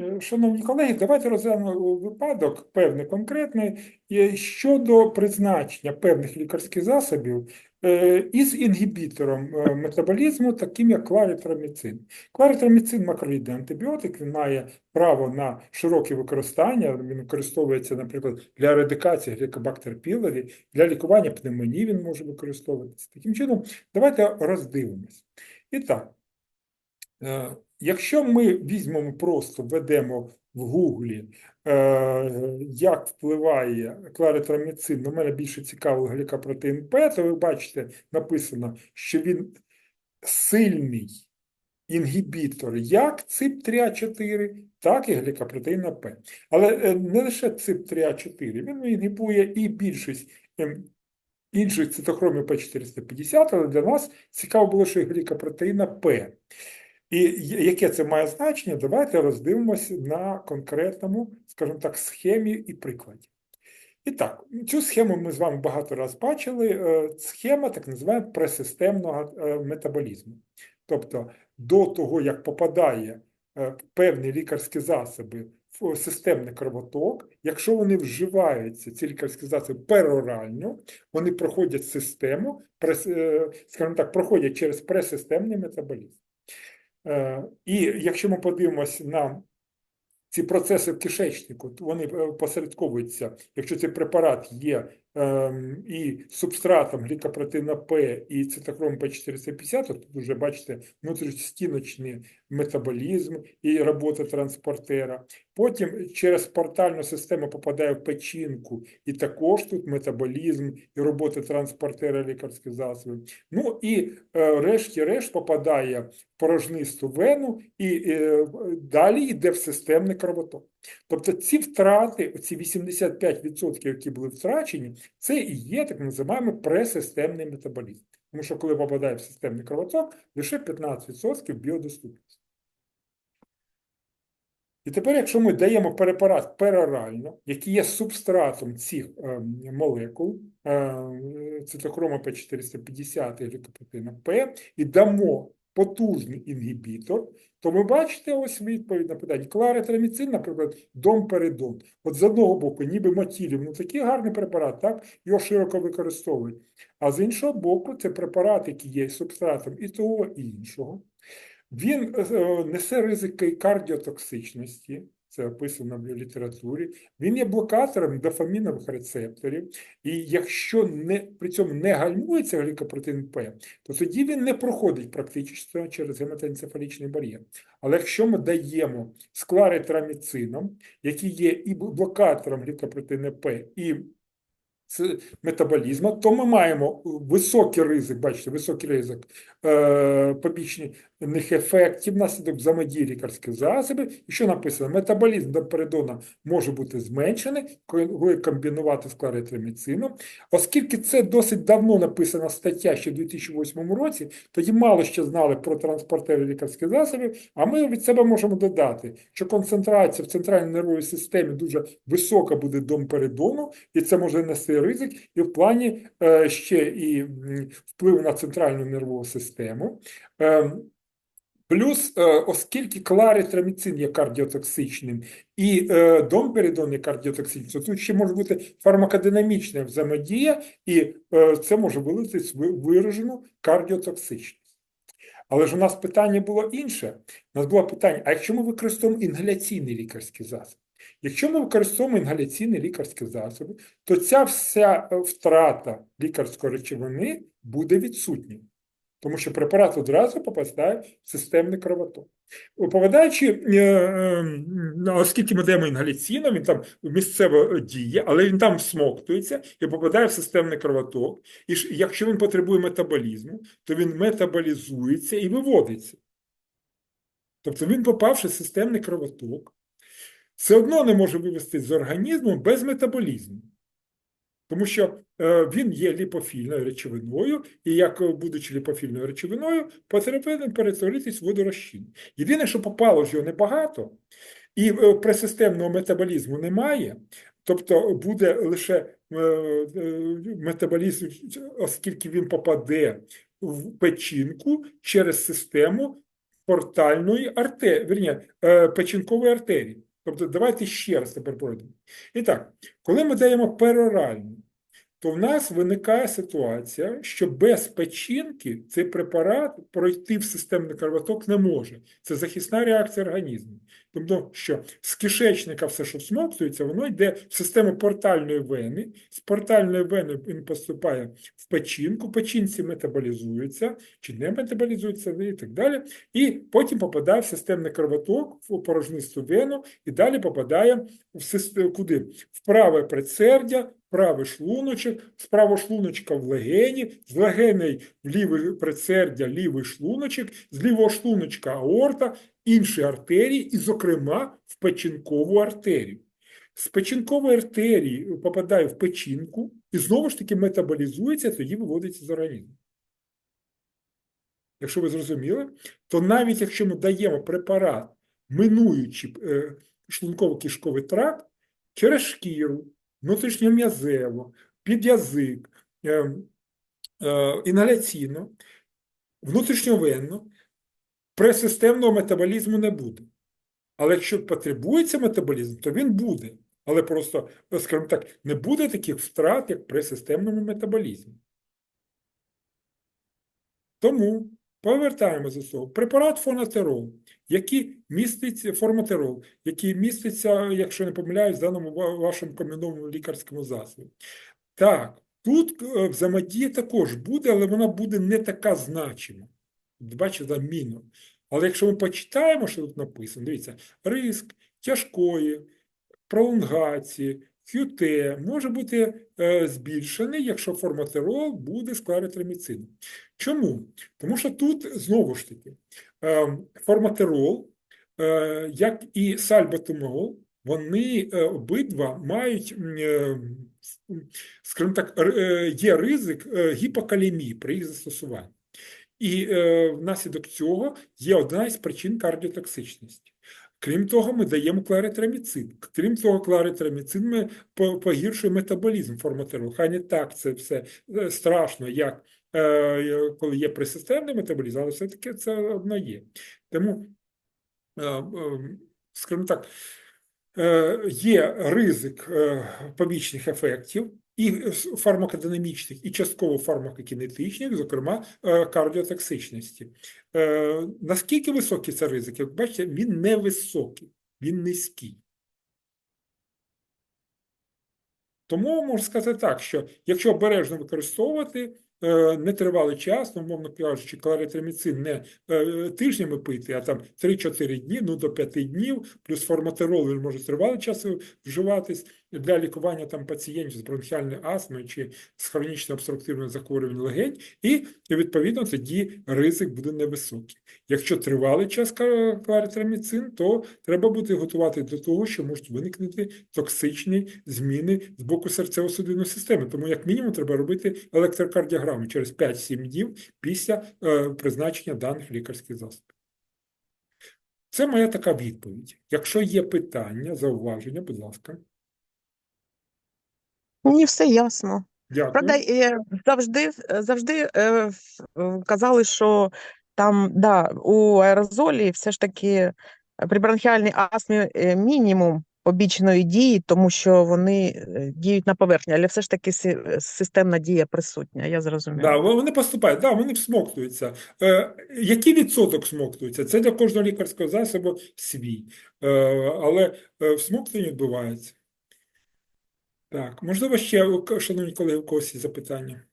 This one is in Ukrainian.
Е, Шановні колеги, давайте розглянемо випадок певний конкретний е, щодо призначення певних лікарських засобів е, із інгібітором метаболізму, таким як кларитроміцин. Кларитроміцин – макролідний антибіотик, він має право на широке використання, він використовується, наприклад, для ерадикації глікобактер пілорі, для лікування пневмонії він може використовуватися. Таким чином, давайте роздивимось. І так, Якщо ми візьмемо просто введемо в Гуглі, е, як впливає кларитроміцин, на мене більше цікавий глікопротеїн П, то ви бачите, написано, що він сильний інгібітор як ЦИП3А4, так і глікопротеїна П. Але е, не лише ЦИП3А4, він інгібує і більшість ем, інших цитохромів П450, але для нас цікаво було, що і глікопротеїна П. І яке це має значення, давайте роздивимося на конкретному, скажімо так, схемі і прикладі. І так, цю схему ми з вами багато разів бачили. Е, Схема так називаємо пресистемного е, метаболізму. Тобто до того, як попадає е, певні лікарські засоби в системний кровоток, якщо вони вживаються, ці лікарські засоби перорально, вони проходять систему, скажімо так, проходять через пресистемний метаболізм. Е, І якщо ми подивимося на ці процеси в кишечнику, то вони е, посередковуються, якщо цей препарат є і субстратом глікопротеїна П і цитохром П450, тут вже бачите внутрішньостіночний метаболізм і робота транспортера. Потім через портальну систему попадає в печінку, і також тут метаболізм і робота транспортера лікарських засобів. Ну і е, решті-решт попадає в порожнисту вену і е, далі йде в системний кровоток. Тобто ці втрати, ці 85%, які були втрачені, це і є так називаємо пресистемний метаболізм. Тому що коли попадає в системний кровоток, лише 15% біодоступності. І тепер, якщо ми даємо препарат перорально, який є субстратом цих е, молекул, е, цитохрома П450 і глікопротеїна П, і дамо потужний інгібітор, то ви бачите ось відповідь на питання. Кларитроміцин, наприклад, домперидон. От з одного боку, ніби матірів, ну такий гарний препарат, так, його широко використовують. А з іншого боку, це препарат, який є субстратом і того, і іншого. Він е, несе ризики кардіотоксичності, це описано в літературі. Він є блокатором дофамінових рецепторів, і якщо не, при цьому не гальмується глікопротеїн П, то тоді він не проходить практично через гематоенцефалічний бар'єр. Але якщо ми даємо скларитраміцином, який є і блокатором глікопротеїна П, і метаболізму, то ми маємо високий ризик, бачите, високий ризик е, побічних ефектів внаслідок взаємодії лікарських засобів. І що написано? Метаболізм допередона може бути зменшений, коли комбінувати з кларитроміцином. Оскільки це досить давно написана стаття ще в 2008 році, тоді мало ще знали про транспортери лікарських засобів, а ми від себе можемо додати, що концентрація в центральній нервовій системі дуже висока буде домпередону, і це може нести ризик і в плані е, ще і впливу на центральну нервову систему. Е, Плюс, е, оскільки кларитроміцин є кардіотоксичним і е, домперидон є кардіотоксичним, то тут ще може бути фармакодинамічна взаємодія, і е, це може вилитись виражену кардіотоксичність. Але ж у нас питання було інше. У нас було питання: а якщо ми використовуємо інгаляційний лікарський засіб? Якщо ми використовуємо інгаляційні лікарські засоби, то ця вся втрата лікарської речовини буде відсутня. Тому що препарат одразу попадає в системний кровоток. Попадаючи, е, е, оскільки ми даємо інгаляційно, він там місцево діє, але він там всмоктується і попадає в системний кровоток. І якщо він потребує метаболізму, то він метаболізується і виводиться. Тобто він, попавши в системний кровоток, все одно не може вивести з організму без метаболізму. Тому що е, він є ліпофільною речовиною, і як е, будучи ліпофільною речовиною, потрібно перетворитись в водорозчин. Єдине, що попало ж його небагато, і е, пресистемного метаболізму немає, тобто буде лише метаболізм, оскільки він попаде в печінку через систему портальної артерії, печінкової артерії. Тобто, давайте ще раз тепер пройдемо. І так, коли ми даємо пероральну, то в нас виникає ситуація, що без печінки цей препарат пройти в системний кровоток не може. Це захисна реакція організму. Тобто, що з кишечника все, що всмоктується, воно йде в систему портальної вени. З портальної вени він поступає в печінку, печінці метаболізується чи не метаболізується і так далі. І потім попадає в системний кровоток, в порожнисту вену, і далі попадає в куди? В праве предсердя, правий шлуночок, з правого шлуночка в легені, з легеней в лівий предсердя, лівий шлуночок, з лівого шлуночка аорта, інші артерії, і, зокрема, в печінкову артерію. З печінкової артерії попадає в печінку і знову ж таки метаболізується, тоді виводиться з організму. Якщо ви зрозуміли, то навіть якщо ми даємо препарат, минуючи е, шлунково-кишковий тракт, через шкіру, внутрішньом'язево, під язик, е, е, інгаляційно, внутрішньовенно, пресистемного метаболізму не буде. Але якщо потребується метаболізм, то він буде. Але просто, скажімо так, не буде таких втрат, як при системному метаболізмі. Тому повертаємося до цього. Препарат фонатерол, який міститься, форматерол, який міститься, якщо не помиляюсь, в даному вашому комбінованому лікарському засобі. Так, тут е, взаємодія також буде, але вона буде не така значима. Бачите, там мінор. Але якщо ми почитаємо, що тут написано, дивіться, риск тяжкої, пролонгації, QT може бути е, збільшений, якщо форматерол буде з кларитраміцином. Чому? Тому що тут знову ж таки е, форматерол, як і сальбатимол, вони е, обидва мають, скажімо так, є ризик гіпокалемії при їх застосуванні. І внаслідок цього є одна із причин кардіотоксичності. Крім того, ми даємо кларитраміцин. Крім того, кларитраміцин ми по- погіршує метаболізм форматеролу. Хай не так це все е, страшно, як е, коли є присистемний метаболізм, але все-таки це одно є. Тому, е, е, скажімо так, е, є ризик е, побічних ефектів і фармакодинамічних, і частково фармакокінетичних, зокрема е, кардіотоксичності. Е, Наскільки високий це ризик? Як бачите, він не високий, він низький. Тому можна сказати так, що якщо обережно використовувати е, нетривалий час, ну, умовно кажучи, кларитраміцин не е, тижнями пити, а там 3-4 дні, ну до 5 днів, плюс форматерол може тривалий час вживатись для лікування там пацієнтів з бронхіальною астмою чи з хронічним обструктивним захворюванням легень, і відповідно тоді ризик буде невисокий. Якщо тривалий час кларитраміцин, то треба бути готувати до того, що можуть виникнути токсичні зміни з боку серцево-судинної системи. Тому, як мінімум, треба робити електрокардіограму через 5-7 днів після е, призначення даних лікарських засобів. Це моя така відповідь. Якщо є питання, зауваження, будь ласка. Мені все ясно. Дякую. Правда, е, завжди, завжди е, казали, що там, да, у аерозолі все ж таки при бронхіальній астмі мінімум побічної дії, тому що вони е, діють на поверхні, але все ж таки е, системна дія присутня, я зрозуміла. Да, вони поступають, да, вони всмоктуються. Е, який відсоток всмоктується? Це для кожного лікарського засобу свій. Е, але е, всмоктування відбувається. Так, можливо, ще, шановні колеги, у когось є запитання?